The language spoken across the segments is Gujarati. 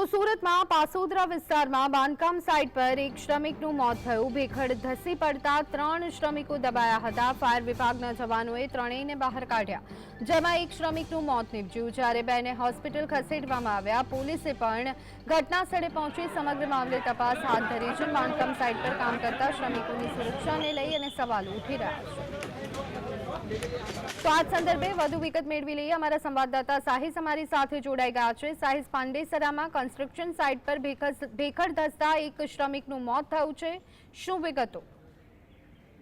તો સુરતમાં પાસોદરા વિસ્તારમાં બાંધકામ સાઇટ પર એક શ્રમિકનું મોત થયું. ભેખડ ધસી પડતા ત્રણ શ્રમિકો દબાયા હતા. ફાયર વિભાગના જવાનોએ ત્રણેયને બહાર કાઢ્યા. જેમાં એક શ્રમિકનું મોત નીપજ્યું. જ્યારે બેને હોસ્પિટલ ખસેડવામાં આવ્યા, પોલીસે પણ ઘટના સ્થળે પહોંચી સમગ્ર મામલે તપાસ હાથ ધરી છે. બાંધકામ સાઇટ પર કામ કરતા શ્રમિકોની સુરક્ષાને લઈ અને સવાલો ઉઠી રહ્યા છે. તો આ સંદર્ભે વધુ વિગત મેળવી લઈએ. અમારા સંવાદદાતા સાહિસ અમારી સાથે જોડાઈ ગયા છે. સાહિસ પાંડેસરામાં કન્સ્ટ્રક્શન સાઇટ પર ભેખડ ધસતા એક શ્રમિકનું મોત થયું છે. શું વિગતો?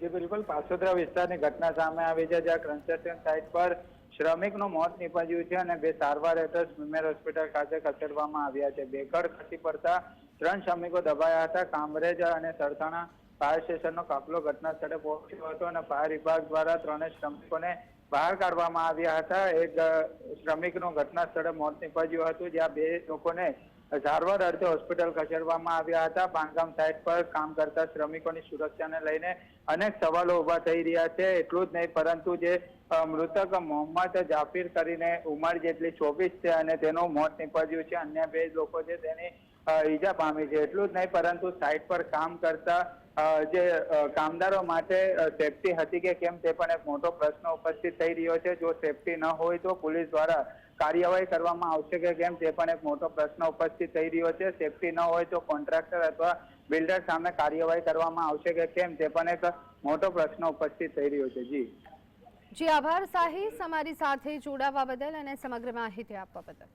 જે, બિલકુલ. પાસોદરા વિસ્તારની ઘટના સામે આવી છે, જ્યાં કન્સ્ટ્રક્શન સાઇટ પર શ્રમિકનું મોત નીપજ્યું છે અને બે સારવાર હેઠળ સ્વિમેર હોસ્પિટલ ખાતે ખસેડવામાં આવ્યા છે. બેકડ ખસી પડતા ત્રણ શ્રમિકો દબાયા હતા. કામરેજ અને સરથાણા ફાયર સ્ટેશનનો કાફલો ઘટના સ્થળે પહોંચ્યો હતો અને ફાયર વિભાગ દ્વારા ત્રણેય શ્રમિકોને બહાર કાઢવામાં આવ્યા હતા. એક શ્રમિકનું ઘટના સ્થળે મોત નીપજ્યું હતું, જ્યાં બે લોકોને સારવાર અર્થે હોસ્પિટલ ખસેડવામાં આવ્યા હતા. બાંધકામ સાઇટ પર કામ કરતા શ્રમિકોની સુરક્ષાને લઈને અનેક સવાલો ઊભા થઈ રહ્યા છે. એટલું જ નહીં, પરંતુ જે મૃતક મોહમ્મદ જાફીર કરીને ઉંમર જેટલી ચોવીસ છે અને તેનું મોત નીપજ્યું છે. અન્ય બે લોકો છે તેની ઈજા પામી છે. એટલું જ નહીં, પરંતુ સાઇટ પર કામ કરતા જે કામદારો માટે સેફટી હતી કે કેમ તે પણ એક મોટો પ્રશ્ન ઉપસ્થિત થઈ રહ્યો છે. જો સેફટી ન હોય તો પોલીસ દ્વારા કાર્યવાહી કરવામાં આવશે કે કેમ તે પણ એક મોટો પ્રશ્ન ઉપસ્થિત થઈ રહ્યો છે. સેફટી ન હોય તો કોન્ટ્રાક્ટર અથવા બિલ્ડર સામે કાર્યવાહી કરવામાં આવશે કે કેમ તે પણ એક મોટો પ્રશ્ન ઉપસ્થિત થઈ રહ્યો છે. જી. જી, આભાર સાહિસ અમારી સાથે જોડાવા બદલ અને સમગ્ર માહિતી આપવા બદલ.